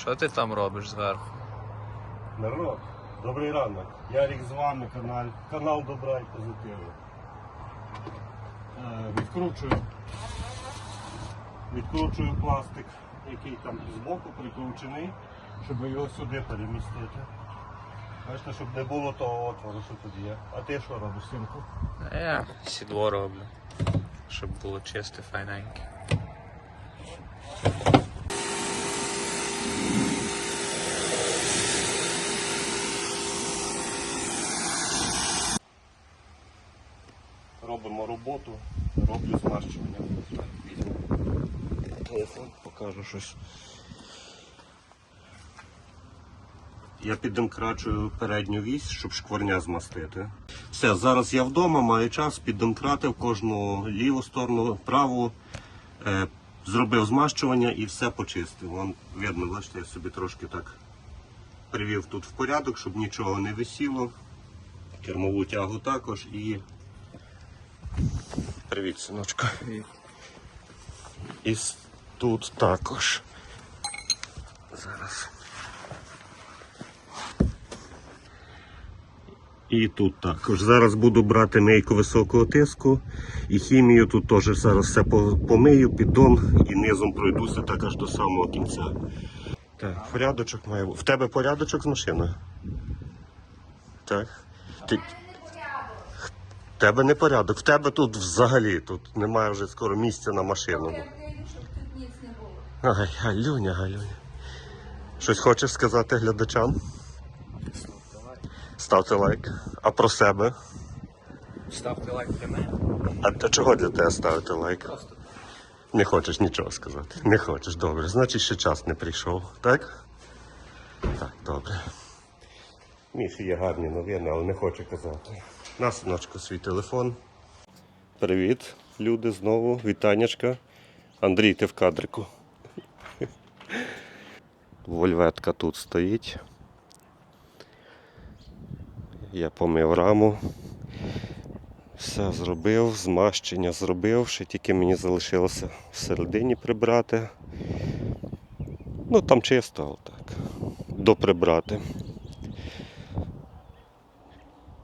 Що ти там робиш зверху? Народ, добрий ранок. Ярік з вами, канал, канал Добра і Позитиву. Е, відкручую. Відкручую пластик, який там збоку прикручений, щоб його сюди перемістити. Бачите, щоб не було того отвору, що тут є. А ти що робиш, синку? Я сідло роблю. Щоб було чисте, файненьке. Роботу, роблю змащування. Візьму телефон, покажу щось. Я піддемкрачую передню вісь, щоб шкварня змастити. Все, зараз я вдома, маю час, піддемкратив кожну ліву сторону, праву, е, зробив змащування і все почистив. Вон видно, бачите, я собі трошки так привів тут в порядок, щоб нічого не висіло. Кермову тягу також і Привіт, синочка. І тут також. Зараз. І тут також. Зараз буду брати мейку високого тиску і хімію. Тут теж зараз все помию, піддон і низом пройдуся так аж до самого кінця. Так, порядочок має. В тебе порядочок з машиною? Так. Ти, в тебе не порядок, в тебе тут взагалі тут немає вже скоро місця на машину. Я прийду, щоб тут ніц не було. Ай, Галюня, Галюня. Щось хочеш сказати глядачам? Ставте лайк. А про себе? Ставте лайк для мене. А то чого для тебе ставити лайк? Просто Не хочеш нічого сказати. Не хочеш, добре. Значить, ще час не прийшов, так? Так, добре. Міші є гарні новини, але не хоче казати. На синочку свій телефон. Привіт, люди, знову. Вітаннячка. Андрій, ти в кадрику. Вольветка тут стоїть. Я помив раму. Все зробив, змащення зробив, ще тільки мені залишилося всередині прибрати. Ну там чисто, але так. Доприбрати.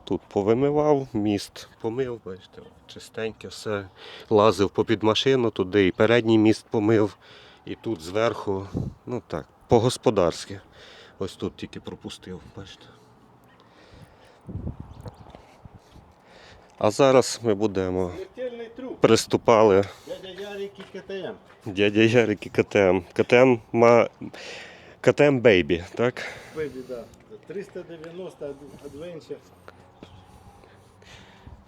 Тут повимивав, міст помив, бачите, чистеньке все. Лазив попід машину, туди і передній міст помив, і тут зверху, ну так, по-господарськи. Ось тут тільки пропустив, бачите. А зараз ми будемо приступали Дядя Ярик і КТМ. дядя Ярик і КТМ. КТМ ма... КТМ Бейбі, так? Бебі, да. 390 Adventure.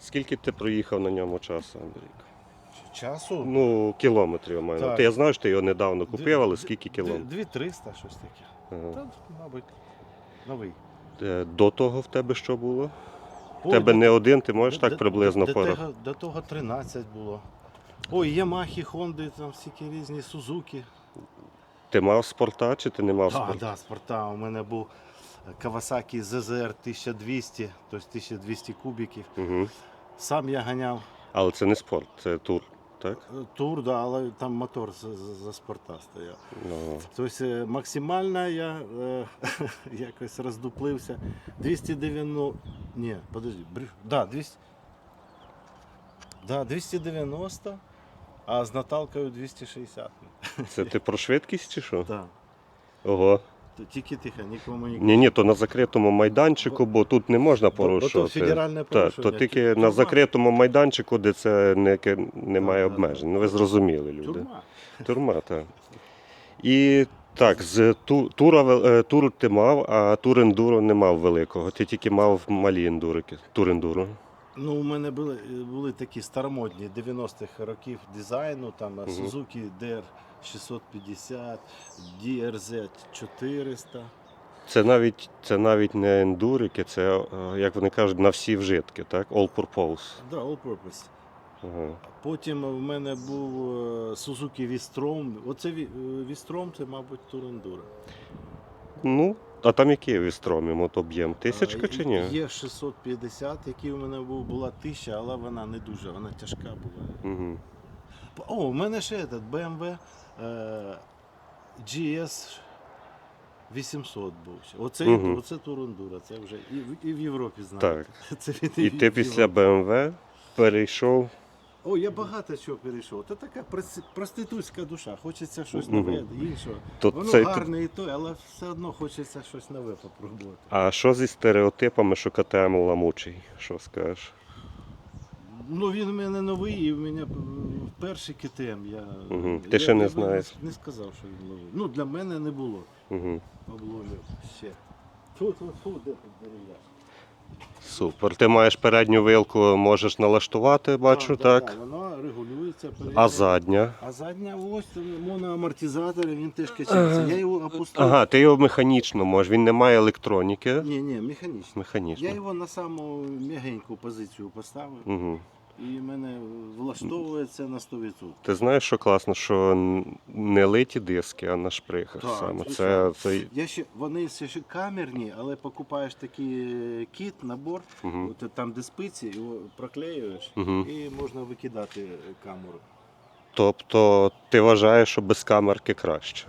Скільки ти проїхав на ньому часу, Андрій? Часу? Ну, кілометрів мене. Так. Ти я знаю, що ти його недавно купив, але скільки дві- кілометрів? 2300, щось таке. Ага. Та, мабуть, новий. Е, До того в тебе що було? В Ой, тебе до- не один, ти можеш до- так приблизно до, пора. того, до того 13 було. Ой, Ямахи, Хонди, там всякі різні, Сузуки. Ти мав спорта чи ти не мав Так, спорта? да, спорта. У мене був Kawasaki ZZR 1200, тобто 1200 кубиків. Угу. Сам я ганяв Але це не спорт, це тур, так? е, тур, да, але там мотор за, за, спорта стояв. Ну, Тобто е, максимально я е, якось роздуплився. 290. Ні, подожди, брю... да, 200... да, 290, а з Наталкою 260. це ти про швидкість чи що? Так. Ого. Тільки тихо, нікому нікому. Ні, ні, то на закритому майданчику, бо тут не можна Бо- бо то порушувати. федеральне Так, то тільки Тюрма. на закритому майданчику, де це не, немає так, обмежень. Ну ви зрозуміли, люди. Тюрма. Турма, так. І так, з ту, тура, е, тур ти мав, а тур ендуро не мав великого. Ти тільки мав малі ендурики. Тур ендуро. Ну, у мене були, були такі старомодні 90-х років дизайну, там. Suzuki DR 650, DRZ 400. Це навіть, це навіть не ендурики, це, е, як вони кажуть, на всі вжитки, так? All purpose. Да, all purpose. Ага. Потім в мене був е, Suzuki V-Strom. Оце е, це, мабуть, Турендура. Ну, а там який вістромі мотоб'єм? Тисячка чи ні? Є 650, який у мене був, була 1000, але вона не дуже, вона тяжка була. Угу. О, у мене ще этот BMW GS 800 був. Оце, Мгм. оце Турундура, це вже і, в- і в Європі знають. Так. Це І ти після. БМВ перейшов. О, я багато чого перейшов. Це така проститутська душа. Хочеться щось нове, іншого. То Воно цей- гарне і то, але все одно хочеться щось нове попробувати. А що зі стереотипами, що КТМ ламучий? Що скажеш? Ну він у мене новий, і в мене е, перший КТМ. Я, Мгм. Ти я, ще не я би знаєш. Не сказав, що він новий. Ну, для мене не було Угу. обломів ще. Фу, фу, фу, де тут дерев'я? Супер. Ти маєш передню вилку, можеш налаштувати, бачу, так? Да, воно регулюється. А задня? А задня ось моноамортизатор, він теж качається. Я його опустив. Ага, ти його механічно можеш, він не має електроніки. Ні, ні, механічно. Механічно. Я його на саму м'ягеньку позицію поставив Угу. І мене влаштовується на 100%. Ти знаєш, що класно, що не литі диски, а на шприхах Так, саме. Це, це... Я ще, вони ще камерні, але покупаєш такий е, кіт, набор, Угу. от там де спиці, його проклеюєш Угу. і можна викидати е, камеру. Тобто ти вважаєш, що без камерки краще.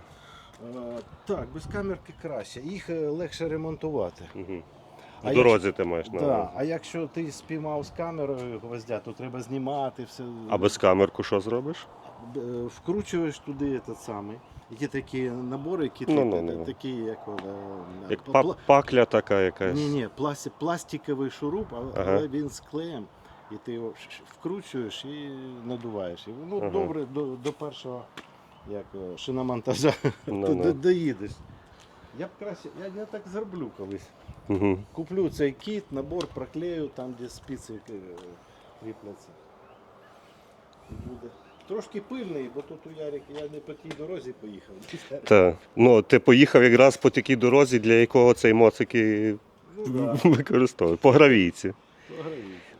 Е, так, без камерки краще. Їх е, легше ремонтувати. Угу. А В дорозі ти маєш на Да. увазі. А якщо ти спіймав з камерою гвоздя, то треба знімати все. А без камерку що зробиш? Е, вкручуєш туди этот самий. Є такі набори, які Ну, ну, ну. такі, як е, Як пла- па- пакля така якась. Ні, ні, пласти, пластиковий шуруп, а- Ага. але він з клеєм. І ти його ш- ш- вкручуєш і надуваєш. І воно Ага. добре до, до першого як, е, шиномонтажа Ну, ти ну. до- доїдеш. Я б краще, я, я так зроблю колись. Угу. Куплю цей кіт, набор проклею там, де спиці е, кріпляться. І Буде. Трошки пильний, бо тут у Ярик я не по тій дорозі поїхав. Так. Ну, ти поїхав якраз по такій дорозі, для якого цей моцик і Ну, да, використовує. По гравійці.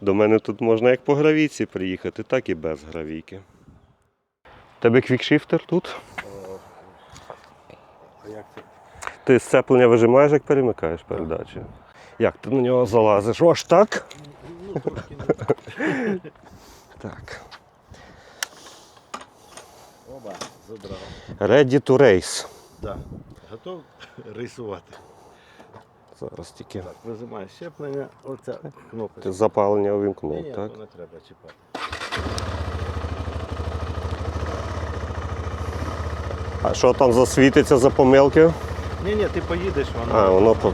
До мене тут можна як по гравійці приїхати, так і без гравійки. Тебе квікшифтер тут? А як це? Ти сцеплення вижимаєш, як перемикаєш передачі. Як ти на нього залазиш? Ось так? Так. Оба, задрав. Ready to race. Да. Готов рисувати. Зараз тільки. Так, визимаю щеплення, оця кнопка. Ти запалення увімкнув, ні, так? то не треба чіпати. А що там засвітиться за помилки? Ні, ні, ти поїдеш, воно. А, воно по-.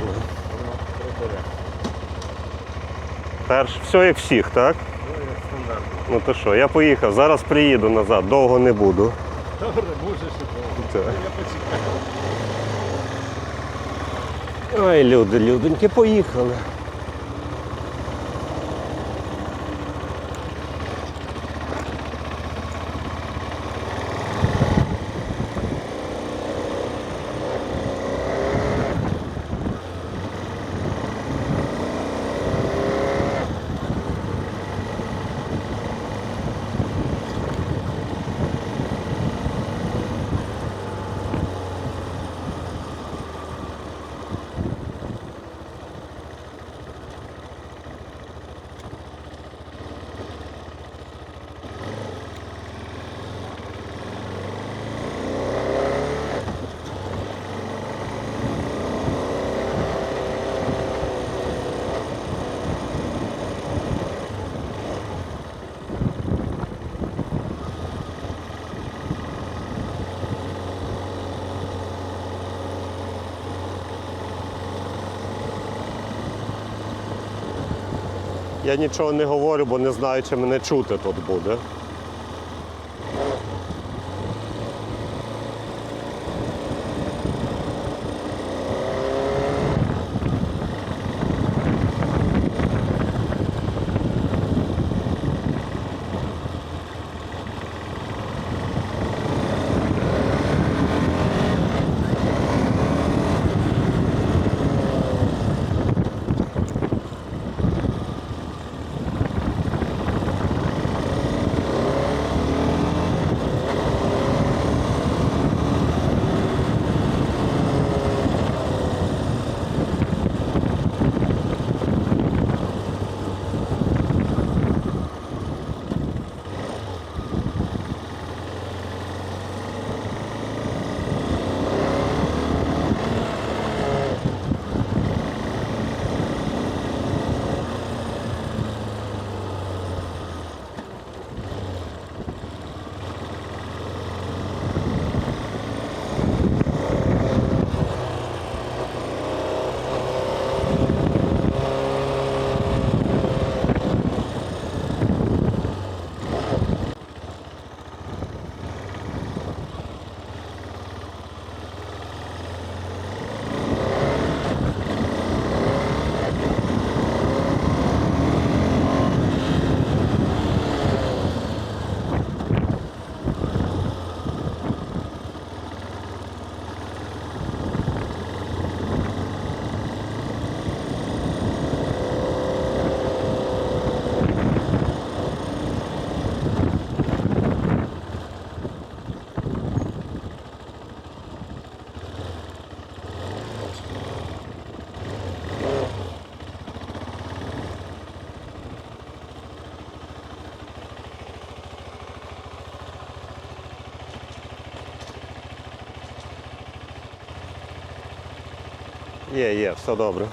Перш, все як всіх, так? Ну, як стандартно. Ну то що, я поїхав, зараз приїду назад, довго не буду. Добре, можеш і довго. Так. Я почекаю. Ой, люди, люденьки, поїхали. Я нічого не говорю, бо не знаю, чи мене чути тут буде. Є, є, все добре.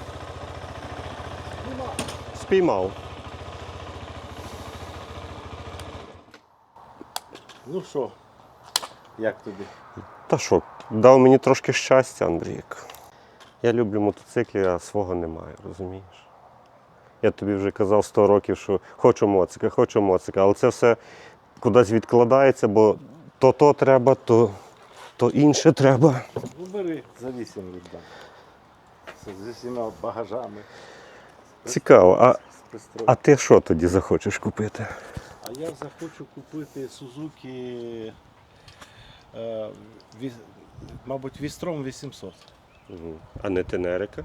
Спіймав. Ну що, як тобі? Та що, дав мені трошки щастя, Андрійк. Я люблю мотоциклі, а свого немає, розумієш? Я тобі вже казав 100 років, що хочу моцика, хочу моцика, але це все кудись відкладається, бо то то треба, то, то інше треба. Ну бери за 8 віддам. З- Зі всіма багажами. Цікаво, а, а ти що тоді захочеш купити? А я захочу купити Suzuki, е, ві- мабуть, Вістром 800. Мгм. А не Тенерика?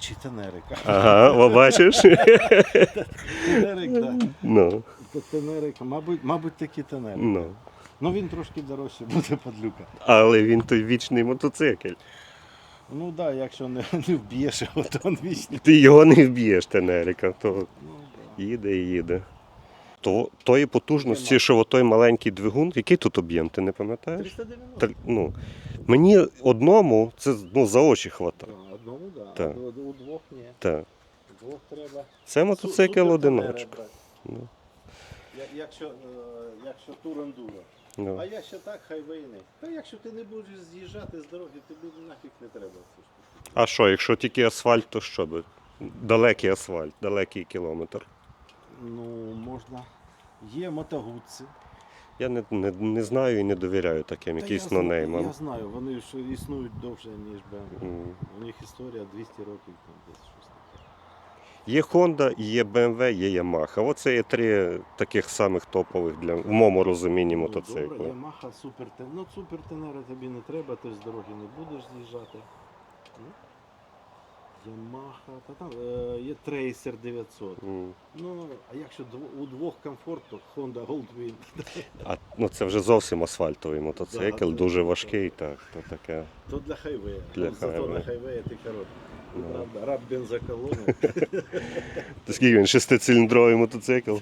Чи Тенерика. Ага, о, бачиш? Тенерик, так. ну, Да. Тенерика, мабуть, мабуть, таки Тенерик. ну. Ну він трошки дорожче буде подлюка. Але він той вічний мотоцикль. Ну так, да, якщо не, не вб'єш його, то він вічний. Ти його не вб'єш, Тенерика, то Ну, да. їде і їде. То, тої потужності, що той маленький двигун, який тут об'єм, ти не пам'ятаєш? 390. Так, ну, мені одному це ну, за очі хватає. Да, Одному, так. Так. Да. У, у двох ні. Так. У двох треба. Це мотоцикл Су- одиночка. брати. Ну, Я- Якщо, е, якщо тур ендуро. Ну. А якщо так, хайвейний. Та якщо ти не будеш з'їжджати з дороги, тобі нафіг не треба. А що, якщо тільки асфальт, то що би? Далекий асфальт, далекий кілометр. Ну, можна. Є мотогудці. Я не, не, не знаю і не довіряю таким Та якимсь я, нонеймам. Я знаю, вони ж існують довше, ніж BMW. М. У них історія 200 років там десь. Є Honda, є BMW, є Yamaha. Оце є три таких самих топових для в моєму розумінні Ну, мотоцикли. Добре, Yamaha Super Ну, Tenere тобі не треба, ти з дороги не будеш з'їжджати. Ну, Yamaha, та там е, є Tracer 900. М. Ну, а якщо у двох комфорт, то Honda Goldwing. А ну це вже зовсім асфальтовий мотоцикл, Да, дуже важкий, так. То таке. То для хайвея. Для Ну, Зато хайвея. на хайвеї ти короткий. Раб бензоколони. То скільки він шестициліндровий мотоцикл?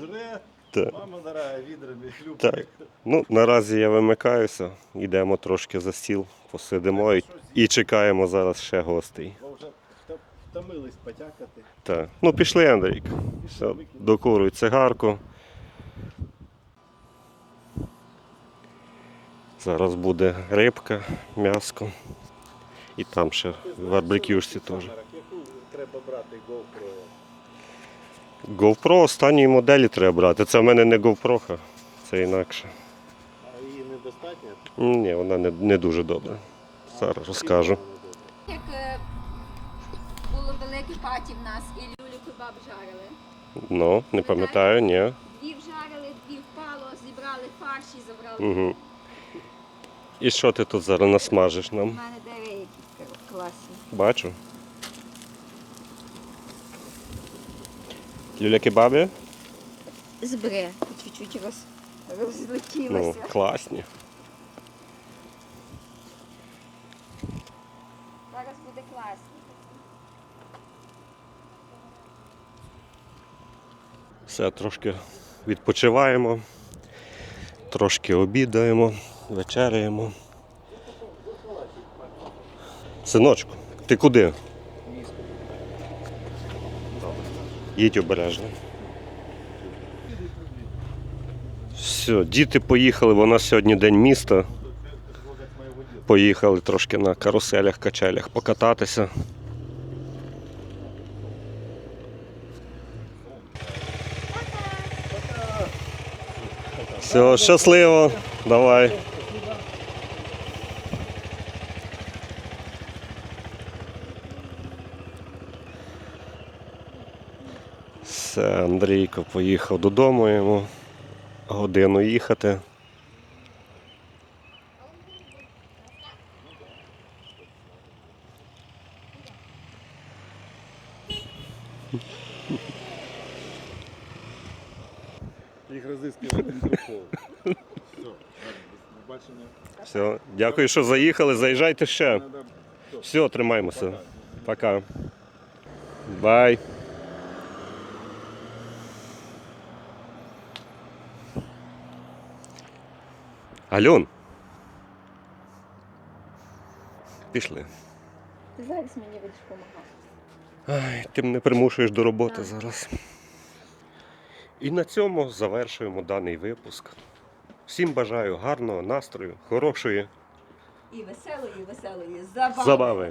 Жре, Так. мама дорога, відрами, хлюпає. Так. Ну, наразі я вимикаюся, йдемо трошки за стіл, посидимо і, і чекаємо зараз ще гостей. Бо вже вта- втомились потякати. Так. Ну, пішли, Андрійк. Все, докуруй цигарку. Зараз буде рибка, м'яско. І там ще в барбекюшці теж. Треба брати GoPro? GoPro останньої моделі треба брати. Це в мене не GoPro, це інакше. А її недостатньо? Ні, вона не, не дуже добра. Зараз розкажу. Як е, було велике паті в нас і люлю кебаб жарили. Ну, не пам'ятаю, ні. Дві вжарили, дві впало, зібрали фарш і забрали. Угу. І що ти тут зараз насмажиш У нам? мене диви, які класні. Бачу. Люля кебабі? Збре, чуть-чуть роз, Ну, класні. Зараз буде класно. Все, трошки відпочиваємо, трошки обідаємо, вечеряємо. Синочку, ти куди? Їдь обережно. Все, діти поїхали, бо у нас сьогодні день міста. Поїхали трошки на каруселях, качелях покататися. Все, щасливо. Давай. Андрійко поїхав додому йому. Годину їхати. Їх розіскує Інтерпол. Все, бачення. Все, дякую, що заїхали. Заїжджайте ще. Все, тримаємося. Пока. Бай. Альон. Пішли. Ти зараз мені будеш допомагати. Ай, ти мене примушуєш до роботи Так. зараз. І на цьому завершуємо даний випуск. Всім бажаю гарного настрою, хорошої І веселої, веселої забави. забави.